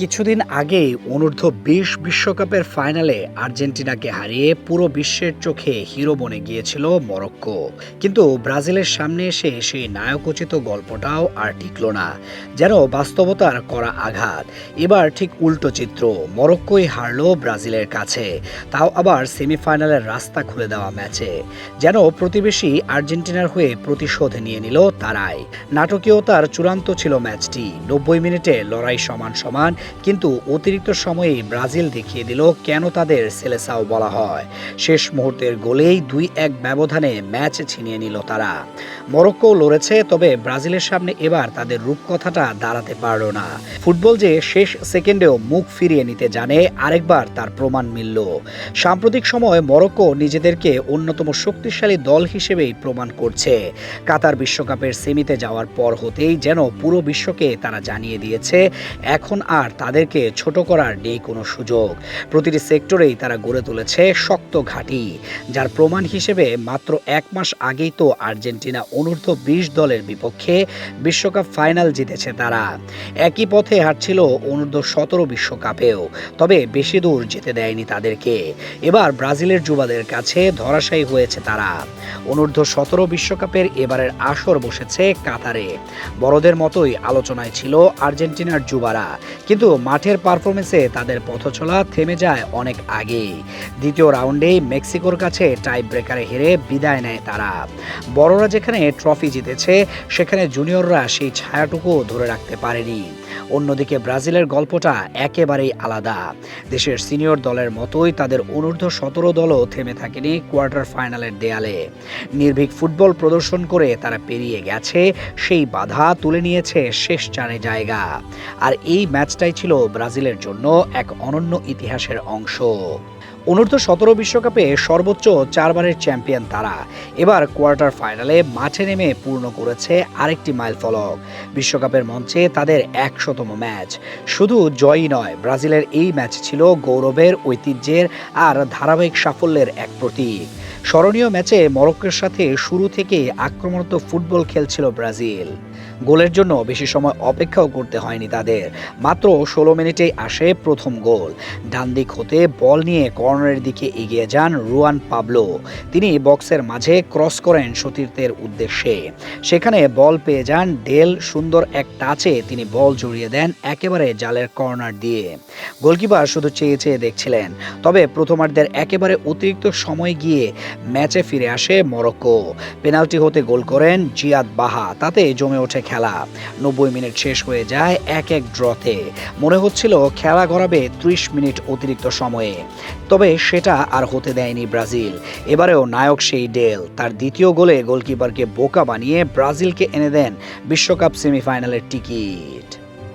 কিছুদিন আগে অনূর্ধ্ব বিশ বিশ্বকাপের ফাইনালে আর্জেন্টিনাকে হারিয়ে পুরো বিশ্বের চোখে হিরো বনে গিয়েছিল মরক্কো। কিন্তু ব্রাজিলের সামনে এসে সেই নায়কোচিত গল্পটাও আর টিকল না, যেন বাস্তবতার করা আঘাত। এবার ঠিক উল্টো চিত্র, মরক্কোই হারলো ব্রাজিলের কাছে, তাও আবার সেমিফাইনালের রাস্তা খুলে দেওয়া ম্যাচে, যেন প্রতিবেশী আর্জেন্টিনার হয়ে প্রতিশোধ নিয়ে নিল তারাই। নাটকীয়তার চূড়ান্ত ছিল ম্যাচটি, নব্বই মিনিটে লড়াই সমান সমান কিন্তু অতিরিক্ত সময়ে ব্রাজিল দেখিয়ে দিল কেন তাদের সেলেসাও বলা হয়। শেষ মুহূর্তের গোলেই দুই এক ব্যবধানে ম্যাচ ছিনিয়ে নিল তারা। মরক্কো লড়েছে, তবে ব্রাজিলের সামনে এবার তাদের রূপকথাটা দাঁড়াতে পারল না। ফুটবল যে শেষ সেকেন্ডেও মুখ ফিরিয়ে নিতে জানে, আরেকবার তার প্রমাণ মিলল। সাম্প্রতিক সময় মরক্কো নিজেদেরকে অন্যতম শক্তিশালী দল হিসেবেই প্রমাণ করছে। কাতার বিশ্বকাপের সেমিতে যাওয়ার পর হতেই যেন পুরো বিশ্বকে তারা জানিয়ে দিয়েছে, এখন আর তাদেরকে ছোট করার নেই কোনো সুযোগ। প্রতিটি সেক্টরেই তারা গড়ে তুলেছে শক্ত ঘাঁটি, যার প্রমাণ হিসেবে মাত্র এক মাস আগেই তো আর্জেন্টিনা অনূর্ধ্ব বিশ দলের বিপক্ষে বিশ্বকাপ ফাইনাল জিতেছে তারা। একই পথে হাঁটছিল অনূর্ধ্ব সতেরো বিশ্বকাপেও, তবে বেশি দূর যেতে দেয়নি তাদেরকে। এবার ব্রাজিলের যুবাদের কাছে ধরাশায়ী হয়েছে তারা। অনূর্ধ্ব সতেরো বিশ্বকাপের এবারের আসর বসেছে কাতারে। বড়দের মতোই আলোচনায় ছিল আর্জেন্টিনার যুবারা, কিন্তু মাঠের পারফরমেন্সে তাদের পথচলা থেমে যায় অনেক আগেই। দ্বিতীয় রাউন্ডেই মেক্সিকোর কাছে টাই ব্রেকারে হেরে বিদায় নেয় তারা। বড়রা যেখানে ট্রফি জিতেছে, সেখানে জুনিয়ররা সেই ছায়াটুকু ধরে রাখতে পারেনি। অন্যদিকে ব্রাজিলের গল্পটা একেবারেই আলাদা। দেশের সিনিয়র দলের মতোই তাদের অনূর্ধ্ব সতেরো দলও থেমে থাকেনি কোয়ার্টার ফাইনালের দেয়ালে। নির্ভীক ফুটবল প্রদর্শন করে তারা পেরিয়ে গেছে, সেই বাধা তুলে নিয়েছে শেষ চারে জায়গা। আর এই ম্যাচটাই ছিল ব্রাজিলের জন্য এক অনন্য ইতিহাসের অংশ। অনূর্ধ্ব সতেরো বিশ্বকাপে সর্বোচ্চ চারবারের চ্যাম্পিয়ন তারা। এবার কোয়ার্টার ফাইনালে মাঠে নেমে পূর্ণ করেছে আরেকটি মাইল ফলক। বিশ্বকাপের মঞ্চে তাদের একশতম ম্যাচ। শুধু জয়ই নয়, ব্রাজিলের এই ম্যাচ ছিল গৌরবের, ঐতিহ্যের আর ধারাবাহিক সাফল্যের এক প্রতীক। স্মরণীয় ম্যাচে মরক্কোর সাথে শুরু থেকে আক্রমণাত্মক ফুটবল খেলছিল ব্রাজিল। গোলের জন্য বেশি সময় অপেক্ষাও করতে হয়নি তাদের। মাত্র ষোলো মিনিটেই আসে প্রথম গোল। ডান দিক হতে বল নিয়ে কর্নারের দিকে এগিয়ে যান রুয়ান পাবলো। তিনি বক্সের মাঝে ক্রস করেন সতীর্থের উদ্দেশ্যে। সেখানে বল পেয়ে যান ডেল সুন্দর এক টাচে তিনি বল জড়িয়ে দেন একেবারে জালের কর্নার দিয়ে। গোলকিপার শুধু চেয়ে চেয়ে দেখছিলেন, তবে প্রথমার্ধের একেবারে অতিরিক্ত সময় গিয়ে ম্যাচে ফিরে আসে মরক্কো। পেনাল্টি হতে গোল করেন জিয়াদ বাহা, তাতে জমে ওঠে খেলা। নব্বই মিনিট শেষ হয়ে যায় এক এক ড্রতে। মনে হচ্ছিল খেলা গড়াবে ত্রিশ মিনিট অতিরিক্ত সময়ে। তবে সেটা আর হতে দেয়নি ব্রাজিল। এবারেও নায়ক সেই ডেল। তার দ্বিতীয় গোলে গোলকিপারকে বোকা বানিয়ে ব্রাজিলকে এনে দেন বিশ্বকাপ সেমিফাইনালের টিকিট।